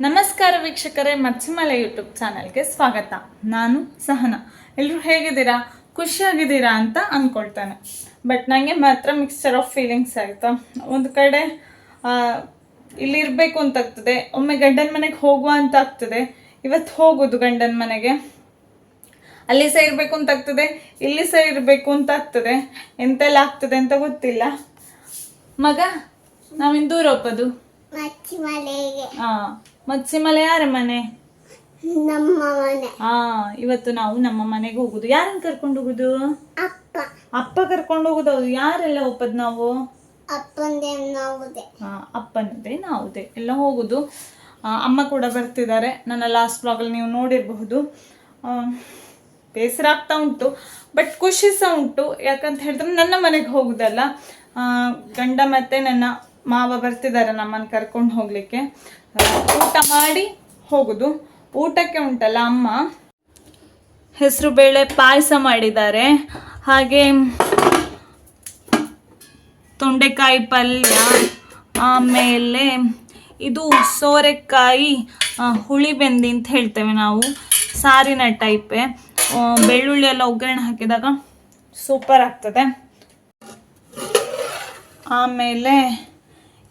ನಮಸ್ಕಾರ ವೀಕ್ಷಕರೇ ಮಚ್ಚಿಮಲೆ ಯೂಟ್ಯೂಬ್ ಚಾನಲ್ಗೆ ಸ್ವಾಗತ. ನಾನು ಸಹನ. ಎಲ್ಲರೂ ಹೇಗಿದ್ದೀರಾ? ಖುಷಿಯಾಗಿದ್ದೀರಾ ಅಂತ ಅಂದ್ಕೊಳ್ತೇನೆ ಬಟ್ ನನಗೆ ಮಾತ್ರ ಮಿಕ್ಸ್ಚರ್ ಆಫ್ ಫೀಲಿಂಗ್ಸ್ ಆಯಿತಾ? ಒಂದು ಕಡೆ ಆ, ಇಲ್ಲಿ ಇರಬೇಕು ಅಂತ ಆಗ್ತದೆ. ಒಮ್ಮೆ ಗಂಡನ ಮನೆಗೆ ಹೋಗುವ ಅಂತ ಆಗ್ತದೆ. ಇವತ್ತು ಹೋಗೋದು ಗಂಡನ ಮನೆಗೆ. ಅಲ್ಲಿ ಸಹ ಇರಬೇಕು ಅಂತ ಆಗ್ತದೆ. ಇಲ್ಲಿ ಸಹ ಇರಬೇಕು ಅಂತ ಆಗ್ತದೆ. ಎಂತೆಲ್ಲ ಆಗ್ತದೆ ಅಂತ ಗೊತ್ತಿಲ್ಲ. ಮಗ ನಾವಿನ್ ದೂರ ಒಪ್ಪದು? ಹಾ ಮತ್ಸಿಮಲೆ ಯಾರ ಮನೆ? ನಮ್ಮ ಮನೆ. ಹಾ ಇವತ್ತು ನಾವು ನಮ್ಮ ಮನೆಗೆ ಹೋಗುದು. ಯಾರನ್ನ ಕರ್ಕೊಂಡು ಹೋಗುದು? ಅಪ್ಪ. ಅಪ್ಪ ಕರ್ಕೊಂಡು ಹೋಗುದು ಹೌದು. ಯಾರೆಲ್ಲ ಒಪ್ಪದ್ ನಾವು? ಅಪ್ಪಂದೇ ನೋವುದೆ. ಹಾ ಅಪ್ಪನದೇ ನಾವುದೇ. ಎಲ್ಲ ಹೋಗುದು. ಆ, ಅಮ್ಮ ಕೂಡ ಬರ್ತಿದ್ದಾರೆ. ನನ್ನ ಲಾಸ್ಟ್ ಬ್ಲಾಗಲ್ಲಿ ನೀವು ನೋಡಿರಬಹುದು. ಆ, ಬೇಸರ ಆಗ್ತಾ ಉಂಟು. ಬಟ್ ಖುಷಿ ಸಹ ಉಂಟು. ಯಾಕಂತ ಹೇಳಿದ್ರೆ ನನ್ನ ಮನೆಗೆ ಹೋಗುದಲ್ಲ. ಆ, ಗಂಡ ಮತ್ತೆ ನನ್ನ ಮಾವ ಬರ್ತಿದ್ದಾರೆ ನಮ್ಮನ್ನು ಕರ್ಕೊಂಡು ಹೋಗ್ಲಿಕ್ಕೆ. ಊಟ ಮಾಡಿ ಹೋಗುದು. ಊಟಕ್ಕೆ ಉಂಟಲ್ಲ ಅಮ್ಮ? ಹೆಸರು ಬೇಳೆ ಪಾಯಸ ಮಾಡಿದ್ದಾರೆ. ಹಾಗೆ ತೊಂಡೆಕಾಯಿ ಪಲ್ಯ, ಆಮೇಲೆ ಇದು ಸೋರೆಕಾಯಿ ಹುಳಿ ಬೆಂದಿ ಅಂತ ಹೇಳ್ತೇವೆ ನಾವು. ಸಾರಿನ ಟೈಪೆ ಬೆಳ್ಳುಳ್ಳಿ ಎಲ್ಲ ಒಗ್ಗರಣೆ ಹಾಕಿದಾಗ ಸೂಪರ್ ಆಗ್ತದೆ. ಆಮೇಲೆ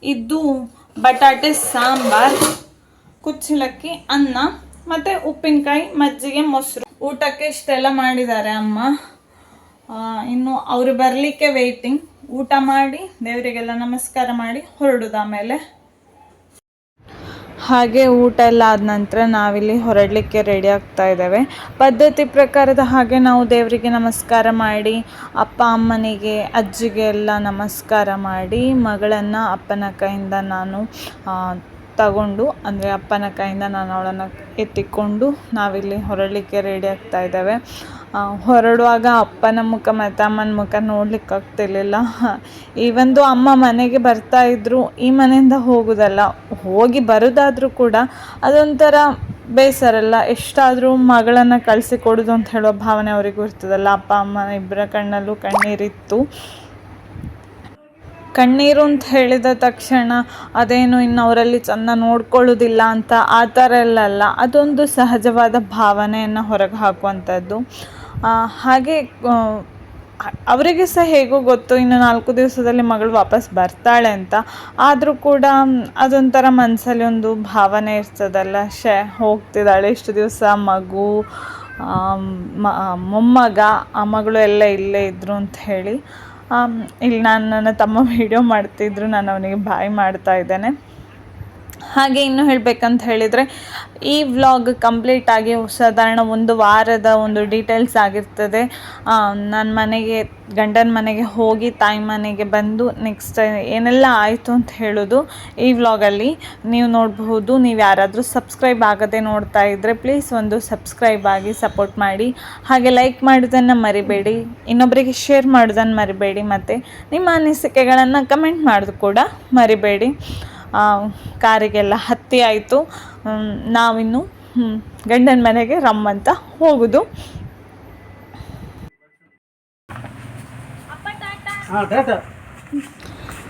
ಇದು ಬಟಾಟೆ ಸಾಂಬಾರ್, ಕುಚ್ಚಲಕ್ಕಿ, ಅನ್ನ ಮತ್ತೆ ಉಪ್ಪಿನಕಾಯಿ, ಮಜ್ಜಿಗೆ, ಮೊಸರು. ಊಟಕ್ಕೆ ಇಷ್ಟೆಲ್ಲ ಮಾಡಿದ್ದಾರೆ ಅಮ್ಮ. ಇನ್ನು ಅವರು ಬರಲಿಕ್ಕೆ ವೇಟಿಂಗ್ ಊಟ ಮಾಡಿ, ದೇವರಿಗೆಲ್ಲ ನಮಸ್ಕಾರ ಮಾಡಿ, ಹೊರಡುದು ಆಮೇಲೆ. ಹಾಗೆ ಊಟ ಎಲ್ಲ ಆದ ನಂತರ ನಾವಿಲ್ಲಿ ಹೊರಡಲಿಕ್ಕೆ ರೆಡಿ ಆಗ್ತಾ ಇದ್ದೇವೆ. ಪದ್ಧತಿ ಪ್ರಕಾರದ ಹಾಗೆ ನಾವು ದೇವರಿಗೆ ನಮಸ್ಕಾರ ಮಾಡಿ, ಅಪ್ಪ ಅಮ್ಮನಿಗೆ, ಅಜ್ಜಿಗೆ ಎಲ್ಲ ನಮಸ್ಕಾರ ಮಾಡಿ, ಮಗಳನ್ನು ಅಪ್ಪನ ಕೈಯಿಂದ ನಾನು ತಗೊಂಡು, ಅಂದರೆ ಅಪ್ಪನ ಕೈಯಿಂದ ನಾನು ಅವಳನ್ನು ಎತ್ತಿಕೊಂಡು ನಾವಿಲ್ಲಿ ಹೊರಡಲಿಕ್ಕೆ ರೆಡಿ ಆಗ್ತಾ ಇದ್ದೇವೆ. ಹೊರಡುವಾಗ ಅಪ್ಪನ ಮುಖ ಮತ್ತು ಅಮ್ಮನ ಮುಖ ನೋಡ್ಲಿಕ್ಕೆ ಆಗ್ತಿರ್ಲಿಲ್ಲ. ಈ ಒಂದು ಅಮ್ಮ ಮನೆಗೆ ಬರ್ತಾ ಇದ್ರು, ಈ ಮನೆಯಿಂದ ಹೋಗುದಲ್ಲ. ಹೋಗಿ ಬರೋದಾದ್ರೂ ಕೂಡ ಅದೊಂಥರ ಬೇಸರಲ್ಲ ಎಷ್ಟಾದರೂ ಮಗಳನ್ನು ಕಳಿಸಿ ಕೊಡೋದು ಅಂತ ಹೇಳೋ ಭಾವನೆ ಅವರಿಗೂ ಇರ್ತದಲ್ಲ ಅಪ್ಪ, ಅಮ್ಮ ಇಬ್ಬರ ಕಣ್ಣಲ್ಲೂ ಕಣ್ಣೀರಿತ್ತು. ಕಣ್ಣೀರು ಅಂತ ಹೇಳಿದ ತಕ್ಷಣ ಅದೇನು ಇನ್ನು ಅವರಲ್ಲಿ ಚಂದ ನೋಡ್ಕೊಳ್ಳೋದಿಲ್ಲ ಅಂತ ಆ ಥರ ಎಲ್ಲ ಅಲ್ಲ. ಅದೊಂದು ಸಹಜವಾದ ಭಾವನೆಯನ್ನು ಹೊರಗೆ ಹಾಕುವಂಥದ್ದು. ಹಾಗೆ ಅವರಿಗೆ ಸಹ ಹೇಗೋ ಗೊತ್ತು, ಇನ್ನು ನಾಲ್ಕು ದಿವಸದಲ್ಲಿ ಮಗಳು ವಾಪಸ್ ಬರ್ತಾಳೆ ಅಂತ. ಆದರೂ ಕೂಡ ಅದೊಂಥರ ಮನಸ್ಸಲ್ಲಿ ಒಂದು ಭಾವನೆ ಇರ್ತದಲ್ಲ ಶೇ ಹೋಗ್ತಿದ್ದಾಳೆ ಇಷ್ಟು ದಿವಸ, ಮಗು ಮೊಮ್ಮಗ, ಆ ಮಗಳು ಎಲ್ಲ ಇಲ್ಲೇ ಇದ್ದರು ಅಂತ ಹೇಳಿ. ಇಲ್ಲಿ ನಾನು ನನ್ನ ತಮ್ಮ ವಿಡಿಯೋ ಮಾಡ್ತಿದ್ರು, ನಾನು ಅವನಿಗೆ ಬಾಯ್ ಮಾಡ್ತಾ ಇದ್ದೇನೆ. ಹಾಗೆ ಇನ್ನು ಹೇಳಬೇಕಂತ ಹೇಳಿದರೆ, ಈ ವ್ಲಾಗ್ ಕಂಪ್ಲೀಟ್ ಆಗಿ ಸಾಧಾರಣ ಒಂದು ವಾರದ ಒಂದು ಡೀಟೇಲ್ಸ್ ಆಗಿರ್ತದೆ. ನನ್ನ ಮನೆಗೆ, ಗಂಡನ ಮನೆಗೆ ಹೋಗಿ, ತಾಯಿ ಮನೆಗೆ ಬಂದು ನೆಕ್ಸ್ಟ್ ಏನೆಲ್ಲ ಆಯಿತು ಅಂತ ಹೇಳೋದು ಈ ವ್ಲಾಗಲ್ಲಿ ನೀವು ನೋಡಬಹುದು, ನೀವು ಯಾರಾದರೂ ಸಬ್ಸ್ಕ್ರೈಬ್ ಆಗದೆ ನೋಡ್ತಾ ಇದ್ದರೆ ಪ್ಲೀಸ್ ಒಂದು ಸಬ್ಸ್ಕ್ರೈಬ್ ಆಗಿ ಸಪೋರ್ಟ್ ಮಾಡಿ. ಹಾಗೆ ಲೈಕ್ ಮಾಡೋದನ್ನು ಮರಿಬೇಡಿ. ಇನ್ನೊಬ್ಬರಿಗೆ ಶೇರ್ ಮಾಡೋದನ್ನು ಮರಿಬೇಡಿ. ಮತ್ತು ನಿಮ್ಮ ಅನಿಸಿಕೆಗಳನ್ನು ಕಮೆಂಟ್ ಮಾಡೋದು ಕೂಡ ಮರಿಬೇಡಿ. ಕಾರಿಗೆಲ್ಲ ಹತ್ತಿ ಆಯಿತು. ನಾವಿನ್ನು ಗಂಡನ ಮನೆಗೆ ರಮ್ಮಂತ ಹೋಗುದು.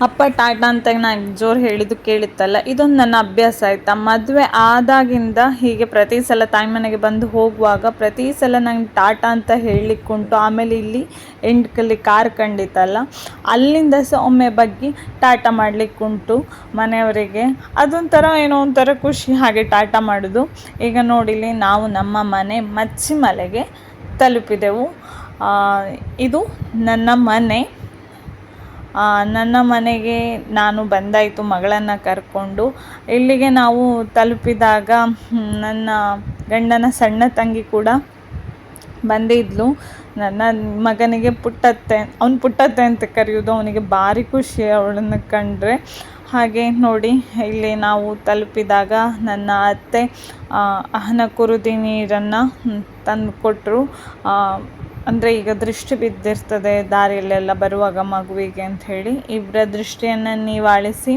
ಅಪ್ಪ ಟಾಟಾ ಅಂತ ನಾನು ಜೋರು ಹೇಳಿದ್ದು ಕೇಳಿತ್ತಲ್ಲ ಇದೊಂದು ನನ್ನ ಅಭ್ಯಾಸ ಆಯಿತಾ? ಮದುವೆ ಆದಾಗಿಂದ ಹೀಗೆ ಪ್ರತಿ ಸಲ ತಾಯಿ ಮನೆಗೆ ಬಂದು ಹೋಗುವಾಗ ಪ್ರತಿ ಸಲ ನಂಗೆ ಟಾಟಾ ಅಂತ ಹೇಳಲಿಕ್ಕುಂಟು ಆಮೇಲೆ ಇಲ್ಲಿ ಎಂಟ್ಕಲ್ಲಿ ಕಾರ್ ಕಂಡಿತ್ತಲ್ಲ ಅಲ್ಲಿಂದ ಸಹ ಒಮ್ಮೆ ಬಗ್ಗಿ ಟಾಟಾ ಮಾಡಲಿಕ್ಕುಂಟು ಮನೆಯವರಿಗೆ. ಅದೊಂಥರ ಏನೋ ಒಂಥರ ಖುಷಿ ಹಾಗೆ ಟಾಟಾ ಮಾಡೋದು. ಈಗ ನೋಡಿಲಿ ನಾವು ನಮ್ಮ ಮನೆ ಮಚ್ಚಿಮಲೆಗೆ ತಲುಪಿದೆವು. ಆ, ಇದು ನನ್ನ ಮನೆ. ನನ್ನ ಮನೆಗೆ ನಾನು ಬಂದಾಯಿತು ಮಗಳನ್ನು ಕರ್ಕೊಂಡು. ಇಲ್ಲಿಗೆ ನಾವು ತಲುಪಿದಾಗ ನನ್ನ ಗಂಡನ ಸಣ್ಣ ತಂಗಿ ಕೂಡ ಬಂದಿದ್ಲು. ನನ್ನ ಮಗನಿಗೆ ಪುಟ್ಟತ್ತೆ, ಅವ್ನು ಪುಟ್ಟತ್ತೆ ಅಂತ ಕರೆಯೋದು ಅವನಿಗೆ ಭಾರಿ ಖುಷಿ ಅವಳನ್ನು ಕಂಡ್ರೆ. ಹಾಗೆ ನೋಡಿ, ಇಲ್ಲಿ ನಾವು ತಲುಪಿದಾಗ ನನ್ನ ಅತ್ತೆ ಅಹನ ಕುರುದಿ ನೀರನ್ನು ತಂದು ಕೊಟ್ಟರು ಅಂದರೆ ಈಗ ದೃಷ್ಟಿ ಬಿದ್ದಿರ್ತದೆ, ದಾರಿಯಲ್ಲೆಲ್ಲ ಬರುವಾಗ ಮಗುವಿಗೆ ಅಂತ ಹೇಳಿ. ಇಬ್ಬರ ದೃಷ್ಟಿಯನ್ನು ನಿವಾಳಿಸಿ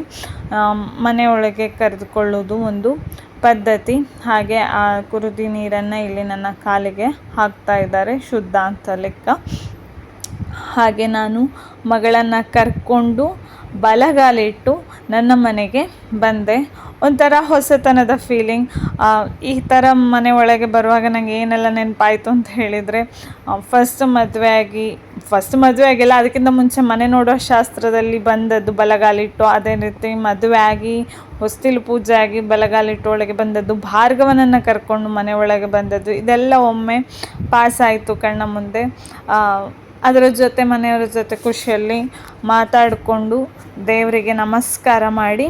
ಮನೆಯೊಳಗೆ ಕರೆದುಕೊಳ್ಳೋದು ಒಂದು ಪದ್ಧತಿ. ಹಾಗೆ ಆ ಕುರುದಿ ನೀರನ್ನು ಇಲ್ಲಿ ನನ್ನ ಕಾಲಿಗೆ ಹಾಕ್ತಾ ಇದ್ದಾರೆ, ಶುದ್ಧ ಅಂತ ಲೆಕ್ಕ. ಹಾಗೆ ನಾನು ಮಗಳನ್ನು ಕರ್ಕೊಂಡು ಬಲಗಾಲಿಟ್ಟು ನನ್ನ ಮನೆಗೆ ಬಂದೆ. ಒಂಥರ ಹೊಸತನದ ಫೀಲಿಂಗ್ ಈ ಥರ ಮನೆ ಒಳಗೆ ಬರುವಾಗ ನನಗೆ ಏನೆಲ್ಲ ನೆನಪಾಯಿತು ಅಂತ ಹೇಳಿದರೆ ಫಸ್ಟ್ ಮದುವೆ ಆಗಿ ಫಸ್ಟ್ ಮದುವೆ ಆಗಿಲ್ಲ, ಅದಕ್ಕಿಂತ ಮುಂಚೆ ಮನೆ ನೋಡೋ ಶಾಸ್ತ್ರದಲ್ಲಿ ಬಂದದ್ದು ಬಲಗಾಲಿಟ್ಟು, ಅದೇ ರೀತಿ ಮದುವೆ ಆಗಿ, ಹೊಸ್ತಿಲು ಪೂಜೆ ಆಗಿ ಬಲಗಾಲಿಟ್ಟು ಒಳಗೆ ಬಂದದ್ದು, ಭಾರ್ಗವನನ್ನು ಕರ್ಕೊಂಡು ಮನೆ ಒಳಗೆ ಬಂದದ್ದು, ಇದೆಲ್ಲ ಒಮ್ಮೆ ಪಾಸ್ ಆಯಿತು ಕಣ್ಣ ಮುಂದೆ. ಅದರ ಜೊತೆ ಮನೆಯವರ ಜೊತೆ ಖುಷಿಯಲ್ಲಿ ಮಾತಾಡಿಕೊಂಡು ದೇವರಿಗೆ ನಮಸ್ಕಾರ ಮಾಡಿ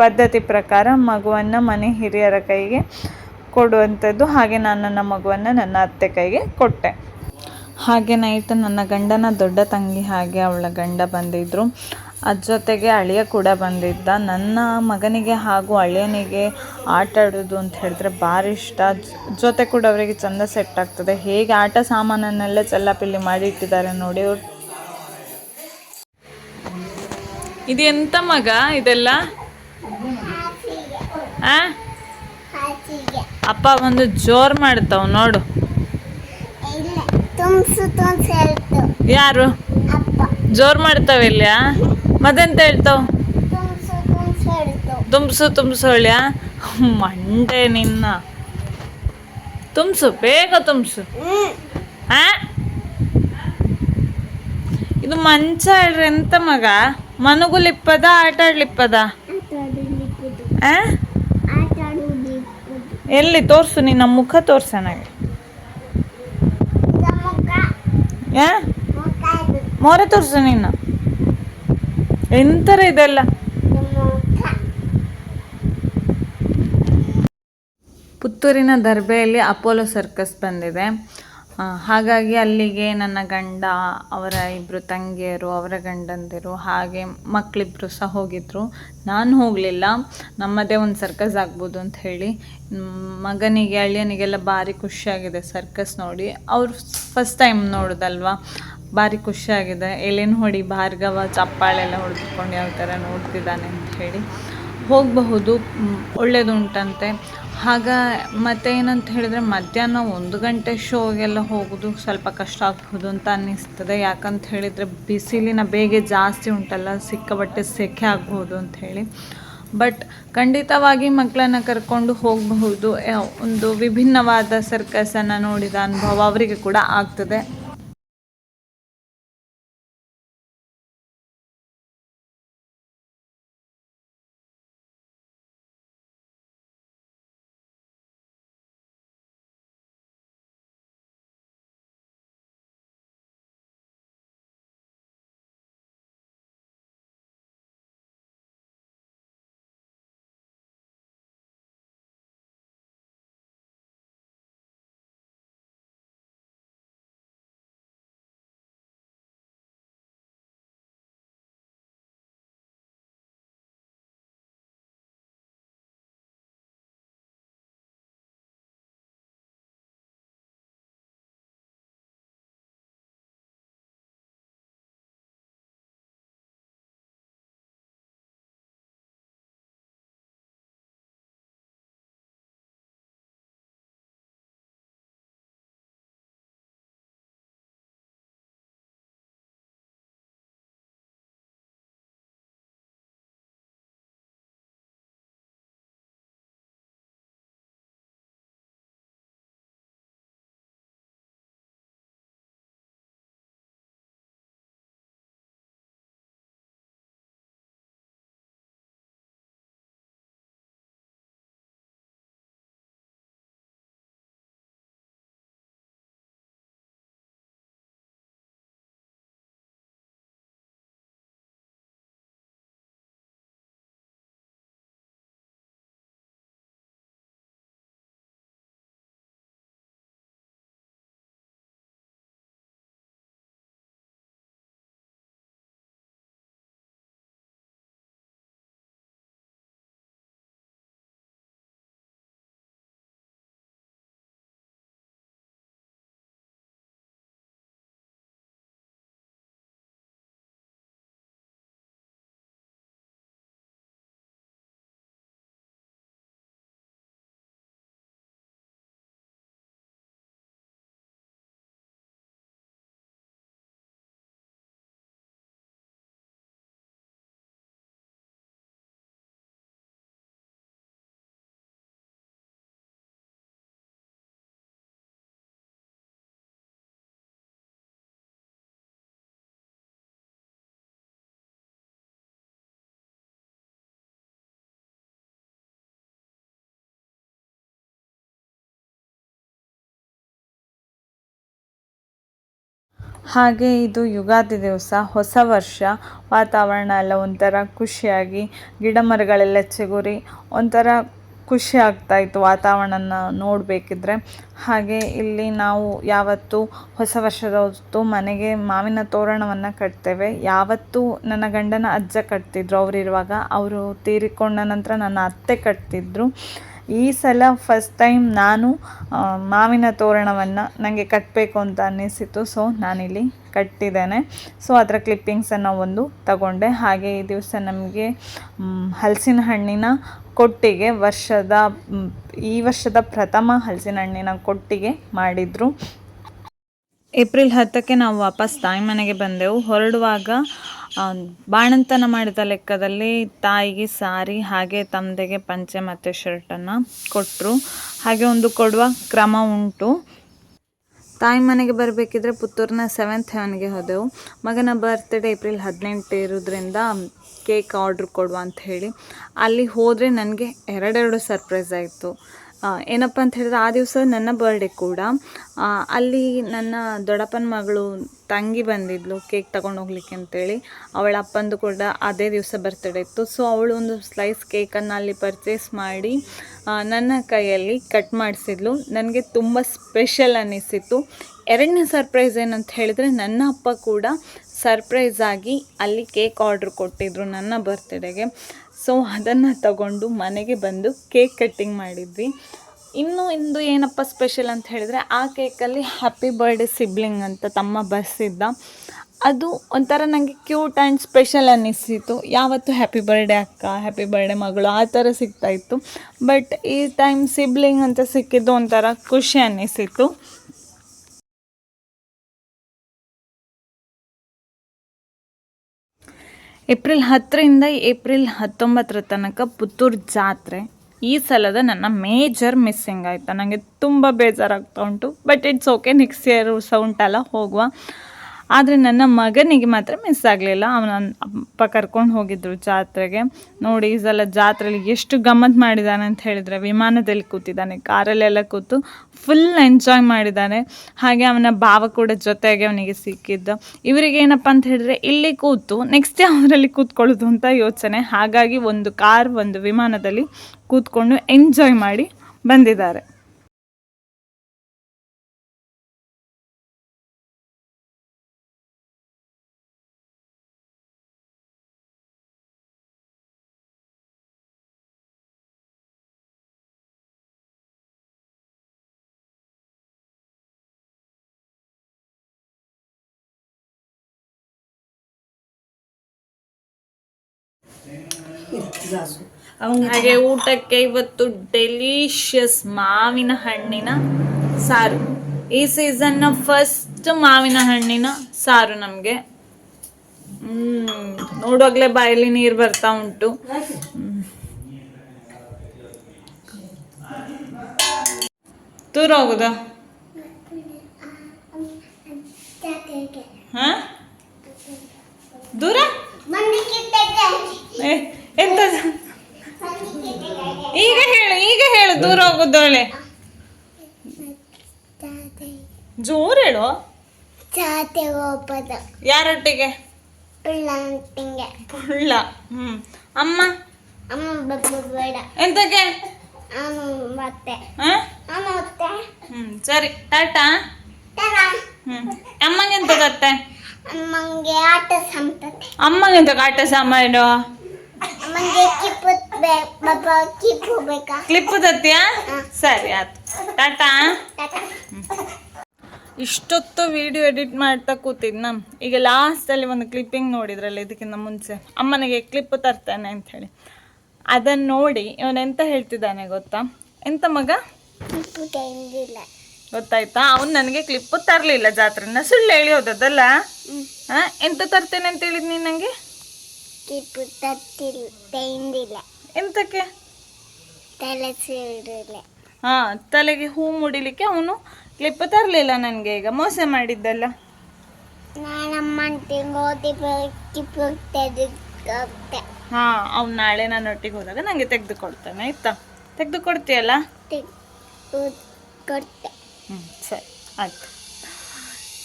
ಪದ್ಧತಿ ಪ್ರಕಾರ ಮಗುವನ್ನು ಮನೆ ಹಿರಿಯರ ಕೈಗೆ ಕೊಡುವಂಥದ್ದು. ಹಾಗೆ ನಾನು ನನ್ನ ಮಗುವನ್ನು ನನ್ನ ಅತ್ತೆ ಕೈಗೆ ಕೊಟ್ಟೆ. ಹಾಗೆ ನೈಟ್ ನನ್ನ ಗಂಡನ ದೊಡ್ಡ ತಂಗಿ ಹಾಗೆ ಅವಳ ಗಂಡ ಬಂದಿದ್ದರು ಅದ್ರ ಜೊತೆಗೆ ಅಳಿಯ ಕೂಡ ಬಂದಿದ್ದ. ನನ್ನ ಮಗನಿಗೆ ಹಾಗೂ ಅಳಿಯನಿಗೆ ಆಟ ಆಡೋದು ಅಂತ ಹೇಳಿದ್ರೆ ಭಾರಿ ಇಷ್ಟ. ಜೊತೆ ಕೂಡ ಅವರಿಗೆ ಚಂದ ಸೆಟ್ ಆಗ್ತದೆ. ಹೇಗೆ ಆಟ ಸಾಮಾನನ್ನೆಲ್ಲ ಚೆಲ್ಲಾಪಿಲ್ಲಿ ಮಾಡಿ ಇಟ್ಟಿದ್ದಾರೆ ನೋಡಿ ಅವ್ರು. ಇದು ಎಂತ ಮಗ ಇದೆಲ್ಲ? ಅಪ್ಪ ಒಂದು ಜೋರ್ ಮಾಡ್ತಾವ್ ನೋಡು. ಯಾರು? ಜೋರ್ ಮಾಡ್ತಾವಿಲ್ಲ ಮತ್ತೆಂತ ಹೇಳ್ತಾವ್ ತುಂಬ್ಸು ತುಂಬ್ಸು ಹೇಳ್ಯಾ? ಮಂಡೆ ನಿನ್ನ. ತುಂಬ್ಸು ಬೇಗ ತುಂಬ್ಸು. ಆ? ಇದು ಮಂಚ ಹೇಳ್ರಿ ಎಂತ ಮಗ? ಮನುಗುಲಿಪ್ಪದ ಆಟ ಆಡ್ಲಿಪ್ಪದ ಎಲ್ಲಿ? ತೋರ್ಸು ನಿನ್ನ ಮುಖ ತೋರ್ಸ ನನಗೆ. ಮೊರೆ ತೋರ್ಸು ನಿನ್ನ. ಎಂತರ ಇದೆಲ್ಲ? ಪುತ್ತೂರಿನ ದರ್ಬೆಯಲ್ಲಿ ಅಪೋಲೋ ಸರ್ಕಸ್ ಬಂದಿದೆ. ಹಾಗಾಗಿ ಅಲ್ಲಿಗೆ ನನ್ನ ಗಂಡ, ಅವರ ಇಬ್ಬರು ತಂಗಿಯರು, ಅವರ ಗಂಡಂದಿರು, ಹಾಗೆ ಮಕ್ಕಳಿಬ್ಬರು ಸಹ ಹೋಗಿದ್ರು. ನಾನು ಹೋಗಲಿಲ್ಲ. ನಮ್ಮದೇ ಒಂದು ಸರ್ಕಸ್ ಆಗ್ಬೋದು ಅಂತ ಹೇಳಿ. ಮಗನಿಗೆ, ಅಳಿಯನಿಗೆಲ್ಲ ಭಾರಿ ಖುಷಿಯಾಗಿದೆ ಸರ್ಕಸ್ ನೋಡಿ. ಅವ್ರು ಫಸ್ಟ್ ಟೈಮ್ ನೋಡೋದಲ್ವಾ? ಭಾರಿ ಖುಷಿಯಾಗಿದೆ. ಎಲೆನ ಹೊಡಿ, ಭಾರ್ಗವ, ಚಪ್ಪಾಳೆಲ್ಲ ಹೊಡೆದುಕೊಂಡು ಯಾವ ಥರ ನೋಡ್ತಿದ್ದಾನೆ ಅಂತ ಹೇಳಿ ಹೋಗಬಹುದು. ಒಳ್ಳೆಯದುಂಟಂತೆ ಆಗ ಮತ್ತೆ ಏನಂತ ಹೇಳಿದ್ರೆ ಮಧ್ಯಾಹ್ನ ಒಂದು ಗಂಟೆ ಶೋಗೆಲ್ಲ ಹೋಗೋದು ಸ್ವಲ್ಪ ಕಷ್ಟ ಆಗ್ಬೋದು ಅಂತ ಅನ್ನಿಸ್ತದೆ. ಯಾಕಂತ ಹೇಳಿದರೆ ಬಿಸಿಲಿನ ಬೇಗೆ ಜಾಸ್ತಿ ಉಂಟಲ್ಲ ಸಿಕ್ಕಾಪಟ್ಟೆ ಸೆಕೆ ಆಗ್ಬೋದು ಅಂತ ಹೇಳಿ. ಬಟ್ ಖಂಡಿತವಾಗಿ ಮಕ್ಕಳನ್ನ ಕರ್ಕೊಂಡು ಹೋಗಬಹುದು. ಒಂದು ವಿಭಿನ್ನವಾದ ಸರ್ಕಸನ್ನು ನೋಡಿದ ಅನುಭವ ಅವರಿಗೆ ಕೂಡ ಆಗ್ತದೆ. ಹಾಗೆ ಇದು ಯುಗಾದಿ ದಿವಸ, ಹೊಸ ವರ್ಷ, ವಾತಾವರಣ ಎಲ್ಲ ಒಂಥರ ಖುಷಿಯಾಗಿ, ಗಿಡ ಮರಗಳೆಲ್ಲ ಚಿಗುರಿ, ಒಂಥರ ಖುಷಿ ಆಗ್ತಾ ಇತ್ತು ವಾತಾವರಣನ ನೋಡಬೇಕಿದ್ರೆ. ಹಾಗೆ ಇಲ್ಲಿ ನಾವು ಯಾವತ್ತು ಹೊಸ ವರ್ಷದ ಹೊತ್ತು ಮನೆಗೆ ಮಾವಿನ ತೋರಣವನ್ನು ಕಟ್ತೇವೆ. ಯಾವತ್ತು ನನ್ನ ಗಂಡನ ಅಜ್ಜ ಕಟ್ತಿದ್ರು, ಅವರಿರುವಾಗ. ಅವರು ತೀರಿಕೊಂಡ ನಂತರ ನನ್ನ ಅತ್ತೆ ಕಟ್ತಿದ್ರು. ಈ ಸಲ ಫಸ್ಟ್ ಟೈಮ್ ನಾನು ಮಾವಿನ ತೋರಣವನ್ನು ನನಗೆ ಕಟ್ಟಬೇಕು ಅಂತ ಅನ್ನಿಸಿತು ಸೊ ನಾನಿಲ್ಲಿ ಕಟ್ಟಿದ್ದೇನೆ. ಸೊ ಅದರ ಕ್ಲಿಪ್ಪಿಂಗ್ಸನ್ನು ಒಂದು ತಗೊಂಡೆ. ಹಾಗೆ ಈ ದಿವಸ ನಮಗೆ ಹಲಸಿನ ಹಣ್ಣಿನ ಕೊಟ್ಟಿಗೆ ವರ್ಷದ ಈ ವರ್ಷದ ಪ್ರಥಮ ಹಲಸಿನ ಹಣ್ಣಿನ ಕೊಟ್ಟಿಗೆ ಮಾಡಿದರು. ಏಪ್ರಿಲ್ ಹತ್ತಕ್ಕೆ ನಾವು ವಾಪಸ್ ತಾಯಿ ಮನೆಗೆ ಬಂದೆವು. ಹೊರಡುವಾಗ ಬಾಣಂತನ ಮಾಡಿದ ಲೆಕ್ಕದಲ್ಲಿ ತಾಯಿಗೆ ಸಾರಿ, ಹಾಗೆ ತಂದೆಗೆ ಪಂಚೆ ಮತ್ತು ಶರ್ಟನ್ನು ಕೊಟ್ಟರು ಹಾಗೆ ಒಂದು ಕೊಡುವ ಕ್ರಮ ಉಂಟು. ತಾಯಿ ಮನೆಗೆ ಬರಬೇಕಿದ್ರೆ ಪುತ್ತೂರಿನ ಸೆವೆಂತ್ ಹೆವನ್ಗೆ ಹೋದೆವು. ಮಗನ ಬರ್ತ್ಡೇ ಏಪ್ರಿಲ್ ಹದಿನೆಂಟು ಇರೋದ್ರಿಂದ ಕೇಕ್ ಆರ್ಡ್ರ್ ಕೊಡುವ ಅಂತ ಹೇಳಿ. ಅಲ್ಲಿ ಹೋದರೆ ನನಗೆ ಎರಡೆರಡು ಸರ್ಪ್ರೈಸ್ ಆಯಿತು. ಏನಪ್ಪ ಅಂತ ಹೇಳಿದ್ರೆ ಆ ದಿವಸ ನನ್ನ ಬರ್ಡೇ ಕೂಡ. ಅಲ್ಲಿ ನನ್ನ ದೊಡ್ಡಪ್ಪನ ಮಗಳು ತಂಗಿ ಬಂದಿದ್ಲು ಕೇಕ್ ತಗೊಂಡು ಹೋಗ್ಲಿಕ್ಕೆ ಅಂತೇಳಿ. ಅವಳ ಅಪ್ಪಂದು ಕೂಡ ಅದೇ ದಿವಸ ಬರ್ತಡೇ ಇತ್ತು. ಸೊ ಅವಳು ಒಂದು ಸ್ಲೈಸ್ ಕೇಕನ್ನು ಅಲ್ಲಿ ಪರ್ಚೇಸ್ ಮಾಡಿ ನನ್ನ ಕೈಯಲ್ಲಿ ಕಟ್ ಮಾಡಿಸಿದ್ಲು. ನನಗೆ ತುಂಬ ಸ್ಪೆಷಲ್ ಅನ್ನಿಸಿತ್ತು ಎರಡನೇ ಸರ್ಪ್ರೈಸ್ ಏನಂತ ಹೇಳಿದರೆ ನನ್ನ ಅಪ್ಪ ಕೂಡ ಸರ್ಪ್ರೈಸ್ ಆಗಿ ಅಲ್ಲಿ ಕೇಕ್ ಆರ್ಡ್ರ್ ಕೊಟ್ಟಿದ್ರು ನನ್ನ ಬರ್ತ್ಡೇಗೆ. ಸೊ, ಅದನ್ನು ತಗೊಂಡು ಮನೆಗೆ ಬಂದು ಕೇಕ್ ಕಟ್ಟಿಂಗ್ ಮಾಡಿದ್ವಿ. ಇನ್ನು ಇಂದು ಏನಪ್ಪ ಸ್ಪೆಷಲ್ ಅಂತ ಹೇಳಿದರೆ, ಆ ಕೇಕಲ್ಲಿ ಹ್ಯಾಪಿ ಬರ್ಡೇ ಸಿಬ್ಲಿಂಗ್ ಅಂತ ತಮ್ಮ ಬರ್ಸಿದ್ದ ಅದು ಒಂಥರ ನನಗೆ ಕ್ಯೂಟ್ ಆ್ಯಂಡ್ ಸ್ಪೆಷಲ್ ಅನ್ನಿಸಿತು ಯಾವತ್ತು ಹ್ಯಾಪಿ ಬರ್ಡೇ ಅಕ್ಕ ಹ್ಯಾಪಿ ಬರ್ಡೇ ಮಗಳು, ಆ ಥರ ಸಿಗ್ತಾಯಿತ್ತು ಬಟ್ ಈ ಟೈಮ್ ಸಿಬ್ಲಿಂಗ್ ಅಂತ ಸಿಕ್ಕಿದ್ದು ಒಂಥರ ಖುಷಿ ಅನ್ನಿಸಿತು ಏಪ್ರಿಲ್ ಹತ್ತರಿಂದ ಏಪ್ರಿಲ್ ಹತ್ತೊಂಬತ್ತರ ತನಕ ಪುತ್ತೂರು ಜಾತ್ರೆ. ಈ ಸಲದ ನನ್ನ ಮೇಜರ್ ಮಿಸ್ಸಿಂಗ್ ಆಯಿತಾ. ನನಗೆ ತುಂಬ ಬೇಜಾರಾಗ್ತಾ ಉಂಟು. But it's okay next year ಸಹ ಹೋಗುವ. ಆದರೆ ನನ್ನ ಮಗನಿಗೆ ಮಾತ್ರ ಮಿಸ್ ಆಗಲಿಲ್ಲ. ಅವನ ಅಪ್ಪ ಕರ್ಕೊಂಡು ಹೋಗಿದ್ರು ಜಾತ್ರೆಗೆ. ನೋಡಿ ಈ ಸಲ ಜಾತ್ರೆಯಲ್ಲಿ ಎಷ್ಟು ಗಮ್ಮತ್ತು ಮಾಡಿದ್ದಾನೆ ಅಂತ ಹೇಳಿದರೆ ವಿಮಾನದಲ್ಲಿ ಕೂತಿದ್ದಾನೆ, ಕಾರಲ್ಲೆಲ್ಲ ಕೂತು ಫುಲ್ ಎಂಜಾಯ್ ಮಾಡಿದ್ದಾನೆ ಹಾಗೆ ಅವನ ಭಾವ ಕೂಡ ಜೊತೆಗೆ ಅವನಿಗೆ ಸಿಕ್ಕಿದ್ದು. ಇವರಿಗೆ ಏನಪ್ಪ ಅಂತ ಹೇಳಿದ್ರೆ ಇಲ್ಲಿ ಕೂತು ನೆಕ್ಸ್ಟ್ ಅವರಲ್ಲಿ ಕೂತ್ಕೊಳ್ಳೋದು ಅಂತ ಯೋಚನೆ. ಹಾಗಾಗಿ ಒಂದು ಕಾರ್ ಒಂದು ವಿಮಾನದಲ್ಲಿ ಕೂತ್ಕೊಂಡು ಎಂಜಾಯ್ ಮಾಡಿ ಬಂದಿದ್ದಾರೆ. ಹಾಗೆ ಊಟಕ್ಕೆ ಇವತ್ತು ಡೆಲಿಷಿಯಸ್ ಮಾವಿನ ಹಣ್ಣಿನ ಸಾರು. ಈ ಸೀಸನ್ನ ಫಸ್ಟ್ ಮಾವಿನ ಹಣ್ಣಿನ ಸಾರು ನಮಗೆ. ಹ್ಮ್ ನೋಡುವಾಗಲೇ ಬಾಯಲ್ಲಿ ನೀರು ಬರ್ತಾ ಉಂಟು. ದೂರ ಹೋಗುದಾ? ದೂರ? ತೆಗೆ ಈಗ ಹೇಳು ಈಗ ಹೇಳು ದೂರ ಹೋಗುದೊಳೆ ಜೋರ್ ಹೇಳು. ಜಾತ್ರೆ ಹೋಗ್ಬೋದು. ಯಾರೊಟ್ಟಿಗೆ? ಪಿಳ್ಳಂಟಿಂಗೆ ಪುಳ್ಳ ಹ್ಮ್. ಅಮ್ಮ? ಅಮ್ಮ ಬಬ್ಬ ಬೇಡ. ಎಂತಕ್ಕೆ? ಅಮ್ಮ ಮತ್ತೆ. ಹ? ಅವನು ಮತ್ತೆ. ಹ್ಮ್ ಸರಿ. ಟಾಟಾ? ತರ ಹ್ಮ್. ಅಮ್ಮಂಗೆ ಎಂತ ತತ್ತೆ ಅಮ್ಮಂಗೆ ಆಟ ಸಂತತೆ ಅಮ್ಮಂಗೆ ಎಂತ ಕಾಟ ಸಾಮಾನು ಕ್ಲಿಪ್ ತತ್ತೀಯಾ ಸರಿ ಆಯ್ತು ಟಾಟಾ? ಇಷ್ಟೊತ್ತು ವಿಡಿಯೋ ಎಡಿಟ್ ಮಾಡ್ತಾ ಕೂತಿದ್ನ ಈಗ ಲಾಸ್ಟಲ್ಲಿ ಒಂದು ಕ್ಲಿಪ್ಪಿಂಗ್ ನೋಡಿದ್ರಲ್ಲ ಇದಕ್ಕಿಂತ ಮುಂಚೆ. ಅಮ್ಮನಿಗೆ ಕ್ಲಿಪ್ ತರ್ತೇನೆ ಅಂತ ಹೇಳಿ ಅದನ್ನು ನೋಡಿ ಇವನೆಂತ ಹೇಳ್ತಿದ್ದಾನೆ ಗೊತ್ತಾ? ಎಂತ ಮಗ? ಗೊತ್ತಾಯ್ತಾ? ಅವ್ನು ನನಗೆ ಕ್ಲಿಪ್ಪು ತರಲಿಲ್ಲ ಜಾತ್ರೆನ. ಸುಳ್ಳು ಹೇಳಿ ಹೋದದ್ದಲ್ಲ? ಹ್ಮ್. ಹಾಂ ಎಂತ ತರ್ತೇನೆ ಅಂತ ಹೇಳಿದ್ ನೀನು ನನಗೆ ಕಿಪ್ಪು ತತ್ತಿಲ್ಲ ತಂದಿಲ್ಲ. ಎಂತಕ್ಕೆ? ತಲೆ ಸೀರಿಲ್ಲ ಹಾಂ ತಲೆಗೆ ಹೂ ಮುಡಿಲಿಕ್ಕೆ ಅವನು ಕ್ಲಿಪ್ ತರಲಿಲ್ಲ ನನಗೆ ಈಗ ಮೋಸ ಮಾಡಿದ್ದಲ್ಲ. ನಾನು ಅಮ್ಮನ ತಿಂಗೋತಿ ಕಿಪ್ಪು ತೆಗೆದುಕೊಟ್ಟೆ ಹಾಂ ಅವ್ನು ನಾಳೆ ನಾನು ಒಟ್ಟಿಗೆ ಹೋದಾಗ ನನಗೆ ತೆಗೆದುಕೊಡ್ತಾನೆ ಆಯ್ತಾ? ತೆಗೆದುಕೊಡ್ತೀಯಲ್ಲ? ಕೊಟ್ಟೆ ಹ್ಞೂ ಸರಿ ಆಯ್ತು.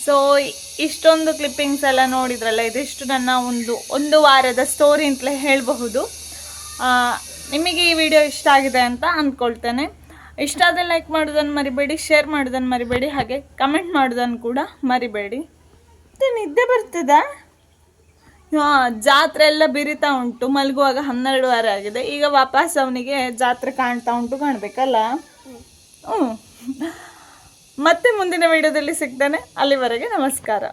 ಸೊ ಇಷ್ಟೊಂದು ಕ್ಲಿಪ್ಪಿಂಗ್ಸ್ ಎಲ್ಲ ನೋಡಿದ್ರಲ್ಲ, ಇದಿಷ್ಟು ನನ್ನ ಒಂದು ಒಂದು ವಾರದ ಸ್ಟೋರಿ ಅಂತಲೇ ಹೇಳಬಹುದು. ನಿಮಗೆ ಈ ವಿಡಿಯೋ ಇಷ್ಟ ಆಗಿದೆ ಅಂತ ಅಂದ್ಕೊಳ್ತೇನೆ ಇಷ್ಟ ಆದರೆ ಲೈಕ್ ಮಾಡೋದನ್ನು ಮರಿಬೇಡಿ ಶೇರ್ ಮಾಡೋದನ್ನು ಮರಿಬೇಡಿ, ಹಾಗೆ ಕಮೆಂಟ್ ಮಾಡೋದನ್ನು ಕೂಡ ಮರಿಬೇಡಿ. ನಿದ್ದೆ ಬರ್ತದಾ. ಜಾತ್ರೆ ಎಲ್ಲ ಬಿರಿತಾ ಉಂಟು, ಮಲಗುವಾಗ ಹನ್ನೆರಡು ವಾರ ಆಗಿದೆ. ಈಗ ವಾಪಸ್ ಅವನಿಗೆ ಜಾತ್ರೆ ಕಾಣ್ತಾ ಉಂಟು, ಕಾಣಬೇಕಲ್ಲ? ಹ್ಞೂ ಮತ್ತೆ ಮುಂದಿನ ವಿಡಿಯೋದಲ್ಲಿ ಸಿಗ್ತಾನೆ. ಅಲ್ಲಿವರೆಗೆ ನಮಸ್ಕಾರ.